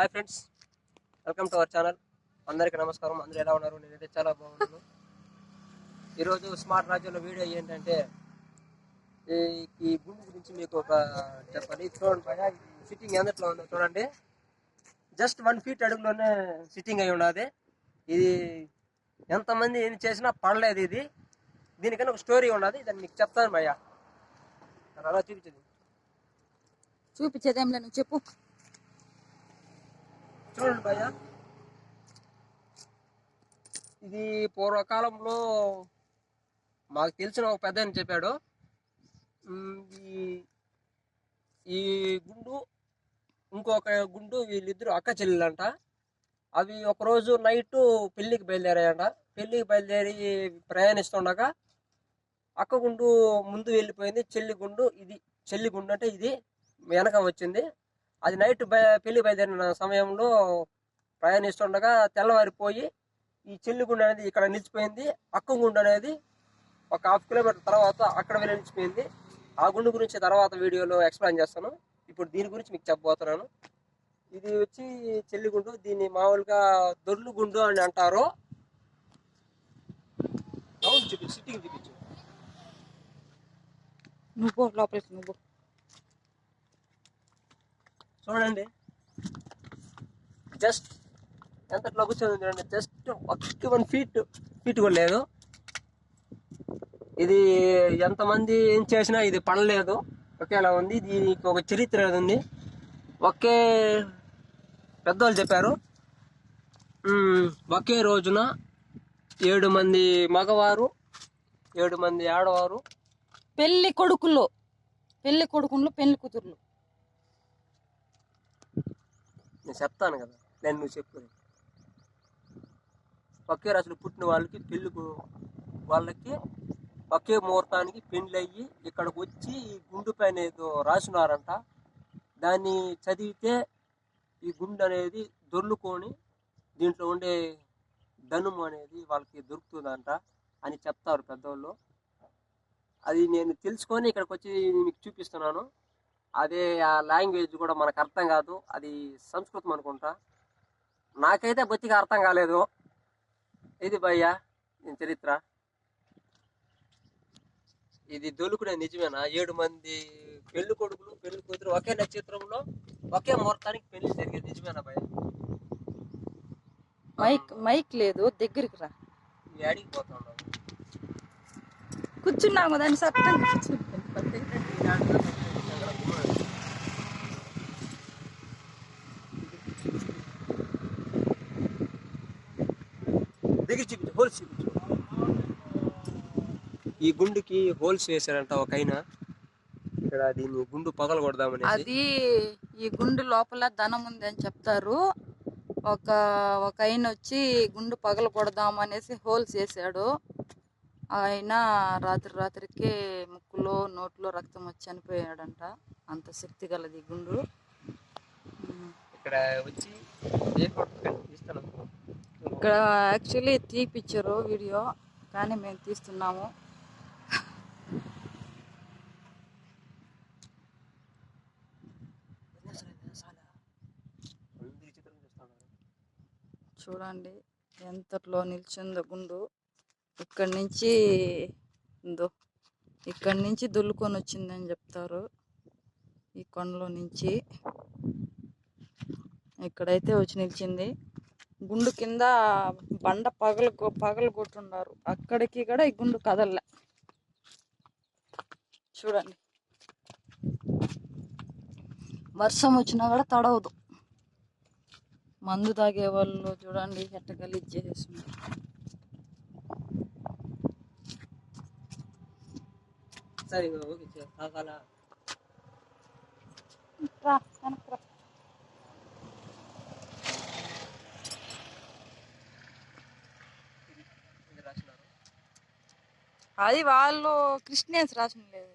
Hi friends welcome to our channel అందరికీ నమస్కారం. అందరూ ఎలా ఉన్నారు? నేనైతే చాలా బాగున్నాను. ఈరోజు స్మార్ట్ రాజ్యంలో వీడియో ఏంటంటే ఈ భూమి గురించి మీకు ఒక చెప్పాలి. చూడండి సిట్టింగ్ ఎంతట్లో ఉందో చూడండి. జస్ట్ వన్ ఫీట్ అడుగులోనే సిట్టింగ్ అయి ఉన్నది ఇది ఎంతమంది ఏం చేసినా పడలేదు ఇది. దీనికన్నా ఒక స్టోరీ ఉన్నది దాన్ని మీకు చెప్తాను భయ్యా. అలా చూపించింది చూపించేదేం లేదు. చెప్పు. చూడండి భయ్య. ఇది పూర్వకాలంలో మాకు తెలిసిన ఒక పెద్ద అని చెప్పాడు. ఈ ఈ గుండు ఇంకొక గుండు వీళ్ళిద్దరు అక్క చెల్లెలంట. అవి ఒకరోజు నైట్ పెళ్ళికి బయలుదేరాయంట. పెళ్ళికి బయలుదేరి ప్రయాణిస్తుండగా అక్క గుండు ముందు వెళ్ళిపోయింది చెల్లి గుండు ఇది చెల్లి గుండు అంటే ఇది వెనక వచ్చింది. అది నైట్ పెళ్ళి బయలుదేరిన సమయంలో ప్రయాణిస్తుండగా తెల్లవారిపోయి ఈ చెల్లి గుండు అనేది ఇక్కడ నిలిచిపోయింది. అక్క గుండు అనేది ఒక హాఫ్ కిలోమీటర్ తర్వాత అక్కడ వెళ్ళి నిలిచిపోయింది. ఆ గుండు గురించి తర్వాత వీడియోలో ఎక్స్ప్లెయిన్ చేస్తాను. ఇప్పుడు దీని గురించి మీకు చెప్పబోతున్నాను. ఇది వచ్చి చెల్లి గుండు దీన్ని మామూలుగా దొర్లు గుండు అని అంటారు. అవును చూపించు సిట్టింగ్ చూపించు. నువ్వు లోపలికి నువ్వు చూడండి. జస్ట్ ఎంతట్లో కూర్చొని చూడండి. జస్ట్ ఒక్క వన్ ఫీట్ ఫీట్ కూడా లేదు. ఇది ఎంతమంది ఏం చేసినా ఇది పడలేదు. ఒకేలా ఉంది. దీనికి ఒక చరిత్ర ఉంది. ఒకే పెద్దవాళ్ళు చెప్పారు. ఒకే రోజున ఏడు మంది మగవారు ఏడు మంది ఆడవారు. పెళ్ళి కొడుకులు పెళ్ళి కొడుకులు పెళ్ళి కూతుర్లు. నేను చెప్తాను కదా. నేను నువ్వు చెప్పు ఒకే రాశిలో పుట్టిన వాళ్ళకి పెళ్ళి వాళ్ళకి ఒకే ముహూర్తానికి పెళ్ళయ్యి ఇక్కడికి వచ్చి ఈ గుండు పైన ఏదో రాసినారంట దాన్ని చదివితే ఈ గుండు అనేది దొర్లుకొని దీంట్లో ఉండే ధనుము అనేది వాళ్ళకి దొరుకుతుందంట అని చెప్తారు పెద్దవాళ్ళు అది నేను తెలుసుకొని ఇక్కడికి వచ్చి మీకు చూపిస్తున్నాను. అదే ఆ లాంగ్వేజ్ కూడా మనకు అర్థం కాదు. అది సంస్కృతం అనుకుంటా. నాకైతే బొత్తిగా అర్థం కాలేదు. ఇది భయ్యా దీని చరిత్ర. ఇది దొలుకునే నిజమేనా? ఏడు మంది పెళ్ళి కొడుకులు పెళ్ళి కూతురు ఒకే నక్షత్రంలో ఒకే ముహూర్తానికి పెళ్ళి జరిగేది నిజమేనా భయ్య? మైక్ మైక్ లేదు దగ్గరికి రా. అడిగి పోతున్నావు కూర్చున్నాము దాన్ని సట్టంగా దగ్గర చూపించు హోల్స్ చూపించు ఈ గుండుకి హోల్స్ వేశారంట ఒక ఆయన. ఇక్కడ దీన్ని గుండు పగలు కొడదామని అది ఈ గుండు లోపల ధనం ఉంది అని చెప్తారు. ఒక ఒక ఆయన వచ్చి గుండు పగల కొడదాం అనేసి హోల్స్ వేసాడు ఆయన రాత్రి రాత్రికి ముక్కులో నోట్లో రక్తం వచ్చి చనిపోయాడంట. అంత శక్తి గలది గుండు. ఇక్కడ వచ్చి ఇక్కడ యాక్చువల్లీ తీపిచ్చారు వీడియో కానీ మేము తీస్తున్నాము. చూడండి ఎంతట్లో నిల్చుందో గుండు. ఇక్కడి నుంచి ఉందో ఇక్కడి నుంచి దుల్లుకొని వచ్చిందని చెప్తారు ఈ కొండలో నుంచి. ఇక్కడైతే వచ్చి నిలిచింది. గుండు కింద బండ పగలు పగలు కొట్టున్నారు అక్కడికి కూడా ఈ గుండు కదలలే. చూడండి. వర్షం వచ్చినా కూడా తడవదు. మందు తాగే వాళ్ళు చూడండి ఎట్ట గలీజ్ చేసేస్తున్నారు. సరే ఓకే రా, వెనక్కి రా. ఇది రాసినారు అది వాళ్ళు క్రిస్టియన్స్ రాసిన లేదు.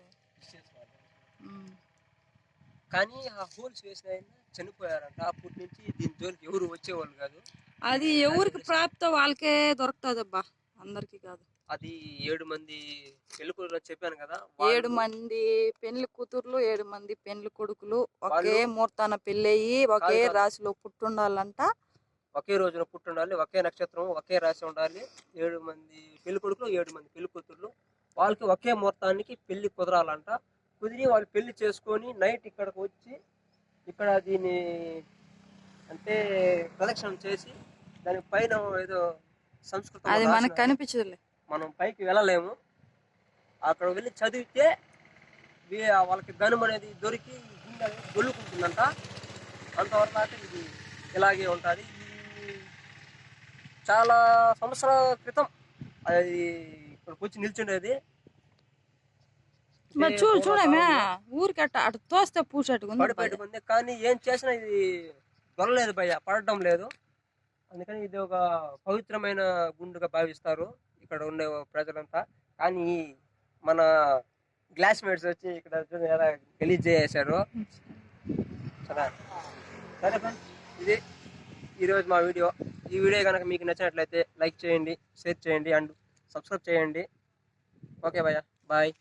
కానీ ఆ హోల్స్ వేసిన ఆయన చనిపోయారంట. అప్పటి నుంచి దీని జోలికి ఎవరు వచ్చేవాళ్ళు కాదు. అది ఎవరికి ప్రాప్తో వాళ్ళకే దొరుకుతుంది అబ్బా అందరికి కాదు. అది ఏడు మంది పెళ్ళికూతురు చెప్పాను కదా. ఏడు మంది పెళ్ళి కూతుర్లు ఏడు మంది పెళ్ళి కొడుకులు ఒకే ముహూర్తాన పెళ్ళయి ఒకే. రాశిలో పుట్టుండాలంట. ఒకే రోజున పుట్టి ఉండాలి ఒకే నక్షత్రం ఒకే రాశి ఉండాలి. ఏడు మంది పెళ్ళి కొడుకులు ఏడు మంది పెళ్ళి కూతుర్లు. వాళ్ళకి ఒకే ముహూర్తానికి పెళ్ళి కుదరాలంట. కుదిరి వాళ్ళు పెళ్ళి చేసుకొని నైట్ ఇక్కడికి వచ్చి ఇక్కడ దీన్ని అంటే ప్రదక్షిణ చేసి దాని పైన ఏదో సంస్కృతం అది మనకు కనిపించదులే. మనం పైకి వెళ్ళలేము. అక్కడ వెళ్ళి చదివితే వాళ్ళకి ధనం అనేది దొరికి గుండె అనేది దొల్లుకుంటుందంట అంతవరకు ఇది ఇలాగే ఉంటుంది. చాలా సంవత్సరాల క్రితం అది ఇక్కడికి వచ్చి నిల్చుండేది మరి చూడమే ఊరికి అట్ట అటు తోస్తే పూసేట్టుగా ఉంది పడిపోయి ఉంది కానీ ఏం చేసినా ఇది దొరలేదు భయ్య పడడం లేదు. అందుకని ఇది ఒక పవిత్రమైన గుండుగా భావిస్తారు ఇక్కడ ఉండే ప్రజలంతా. కానీ మన గ్లాస్ మేట్స్ వచ్చి ఇక్కడ ఎలా గలీజ్ చేసేసారు సరే. సరే ఇది ఈరోజు మా వీడియో. ఈ వీడియో కనుక మీకు నచ్చినట్లయితే లైక్ చేయండి షేర్ చేయండి అండ్ సబ్స్క్రైబ్ చేయండి. ఓకే భయ్యా బాయ్.